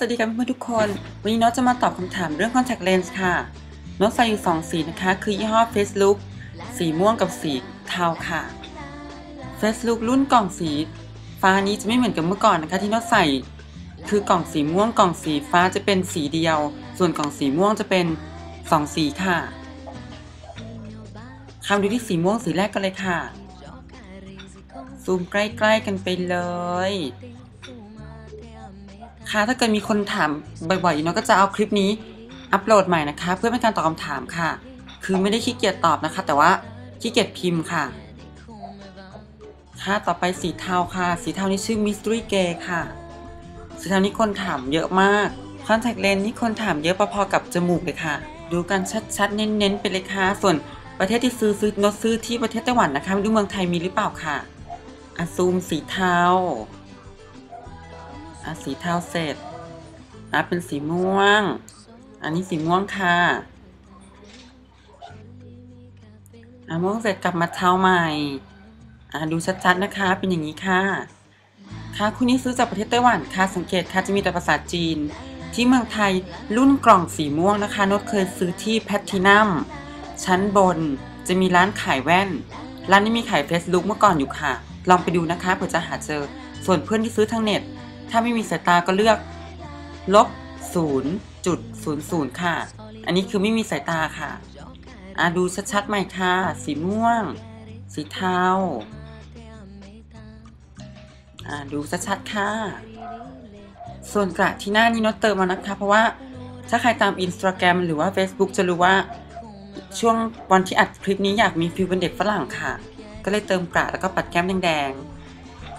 สวัสดีครับเพื่อนๆทุกคน วันนี้น้องจะมาตอบคำถามเรื่อง contact lens ค่ะ น้องใส่อยู่สองสีนะคะ คือยี่ห้อ Face Look สีม่วงกับสีเทาค่ะ Face Look รุ่นกล่องสีฟ้านี้จะไม่เหมือนกับเมื่อก่อนนะคะ ที่น้องใส่ คือกล่องสีม่วงกล่องสีฟ้าจะเป็นสีเดียว ส่วนกล่องสีม่วงจะเป็นสองสีค่ะคำดูที่สีม่วงสีแรกกันเลยค่ะ ซูมใกล้ๆกันไปเลย ค่ะถ้าเกิดมีคนถามบ่อยๆเนาะก็จะเอาคลิปนี้อัปโหลดใหม่นะคะ เพื่อเป็นการตอบคำถามค่ะ คือไม่ได้ขี้เกียจตอบนะคะ แต่ว่าขี้เกียจพิมพ์ค่ะ ค่ะต่อไปสีเทาค่ะ สีเทานี่ชื่อ Mystery Gay ค่ะ สีเทานี้คนถามเยอะมาก Contact Lens นี่คนถามเยอะพอๆกับจมูกเลยค่ะ ดูกันชัดๆ เน้นๆ ไปเลยค่ะ ส่วนประเทศที่ซื้อซื้อนดซื้อที่ประเทศไต้หวันนะคะไม่รู้เมืองไทยมีหรือเปล่าค่ะอซูมสีเทา อะสีเทาเสร็จอะเป็นสีม่วง อันนี้สีม่วงค่ะอะม่วงเสร็จกลับมาเทาใหม่อะดูชัดๆนะคะ เป็นอย่างนี้ค่ะ ค่ะคุณนี้ซื้อจากประเทศไต้หวันค่ะ สังเกตค่ะจะมีแต่ภาษาจีน ที่เมืองไทยรุ่นกล่องสีม่วงนะคะนดเคยซื้อที่แพทตินัมชั้นบนจะมีร้านขายแว่น ร้านนี้มีขายเฟซบุ๊กเมื่อก่อนอยู่ค่ะ ลองไปดูนะคะเผื่อจะหาเจอ ส่วนเพื่อนที่ซื้อทางเน็ต ถ้าไม่มีสายตาก็เลือกลบ0.00 ค่ะ อันนี้คือไม่มีสายตาค่ะอะดูชัดๆใหม่ค่ะ สีม่วง สีเทาอะดูชัดๆค่ะ ส่วนกระที่หน้านี้นดเติมมานะคะ เพราะว่าถ้าใครตามอินสตาแกรมหรือว่า Facebook จะรู้ว่าช่วงวันที่อัดคลิปนี้อยากมีฟิลเป็นเด็กฝรั่งค่ะ ก็เลยเติมกระแล้วก็ปัดแก้มแดงๆ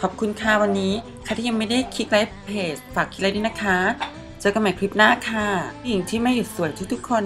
ขอบคุณค่ะวันนี้ใครที่ยังไม่ได้คลิกไลค์เพจฝากคลิกไลค์ด้วยนะคะ เจอกันใหม่คลิปหน้าค่ะผู้หญิงที่ไม่หยุดสวยทุกๆคน